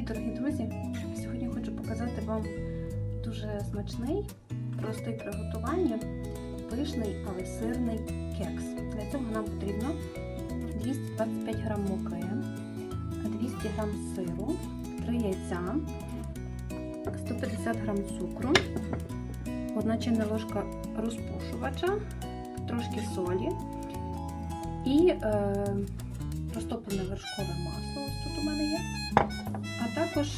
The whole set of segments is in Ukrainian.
дорогі друзі! Сьогодні хочу показати вам дуже смачний, простий приготування, пишний, але сирний кекс. Для цього нам потрібно 225 г муки, 200 г сиру, 3 яйця, 150 г цукру, 1 чайна ложка розпушувача, трошки солі і е, розтоплене вершкове масло. Ось тут у мене є. А також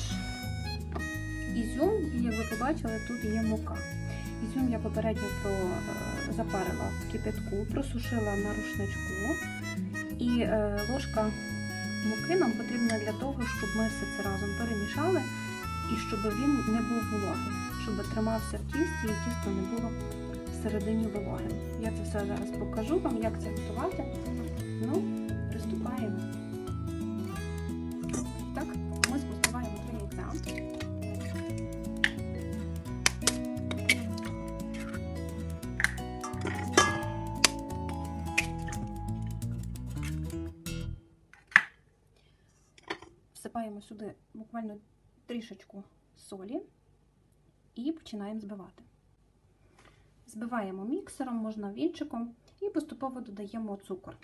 ізюм, і як ви побачили, тут є мука. Ізюм я попередньо про, е, запарила в кипятку, просушила на рушничку. І е, ложка муки нам потрібна для того, щоб ми все це разом перемішали і щоб він не був вологим, щоб тримався в тісті і тісто не було всередині вологим. Я це все зараз покажу вам, як це готувати. Ну, приступаємо. Так, ми збиваємо три яйця. Всипаємо сюди буквально трішечку солі і починаємо збивати. Збиваємо міксером, можна вінчиком і поступово додаємо цукор.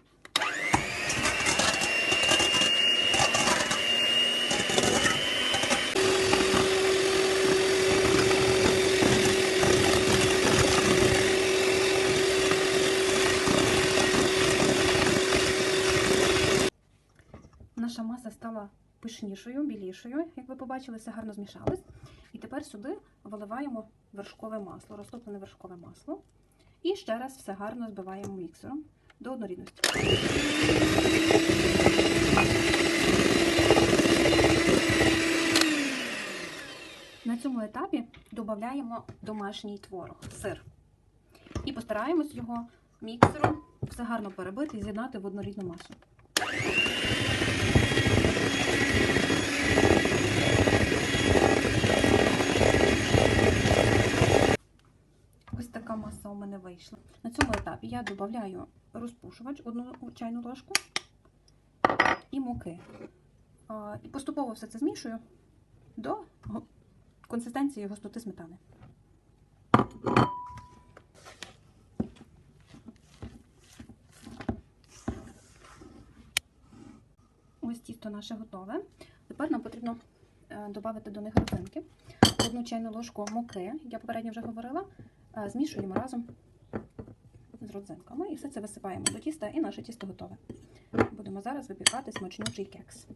Наша маса стала пишнішою, білішою, як ви побачили, все гарно змішалось. І тепер сюди виливаємо вершкове масло, розтоплене вершкове масло. І ще раз все гарно збиваємо міксером до однорідності. На цьому етапі додаємо домашній творог, сир. І постараємось його міксером все гарно перебити і з'єднати в однорідну масу. Ось така маса вийшла. На цьому етапі я додаю розпушувач, одну чайну ложку і муки. І поступово все це змішую до консистенції густоти сметани. Ось тісто наше готове. Тепер нам потрібно додати до них родзинки. Одну чайну ложку муки, як я попередньо вже говорила, змішуємо разом родзинками і все це висипаємо до тіста, і наше тісто готове. Будемо зараз випікати смачнючий кекс.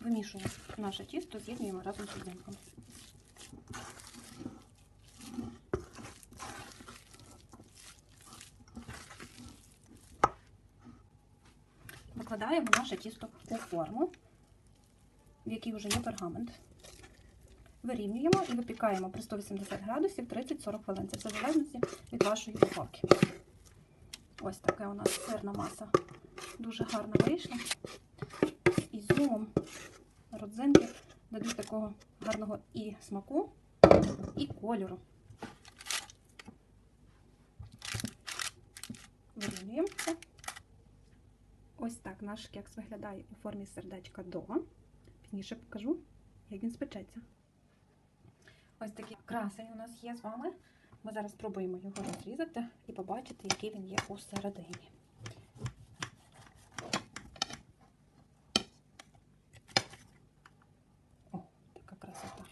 Вимішуємо наше тісто, з'єднуємо разом з родзинками. Викладаємо наше тісто у форму, в якій вже є пергамент. Вирівнюємо і випікаємо при 180 градусів 30-40 хвилин. Це все в залежності від вашої духовки. Ось така у нас сирна маса. Дуже гарно вийшла. З ізюмом, родзинки дадуть такого гарного і смаку, і кольору. Вирівнюємо це. Ось так наш кекс виглядає у формі сердечка до. Пізніше покажу, як він спечеться. Ось такий красень у нас є з вами. Ми зараз спробуємо його розрізати і побачити, який він є усередині. О, така красота.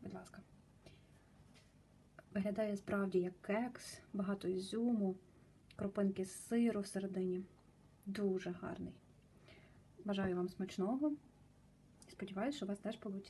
Будь ласка. Виглядає справді як кекс, багато ізюму, кропинки з сиру всередині. Дуже гарний. Бажаю вам смачного і сподіваюся, що у вас теж вийде.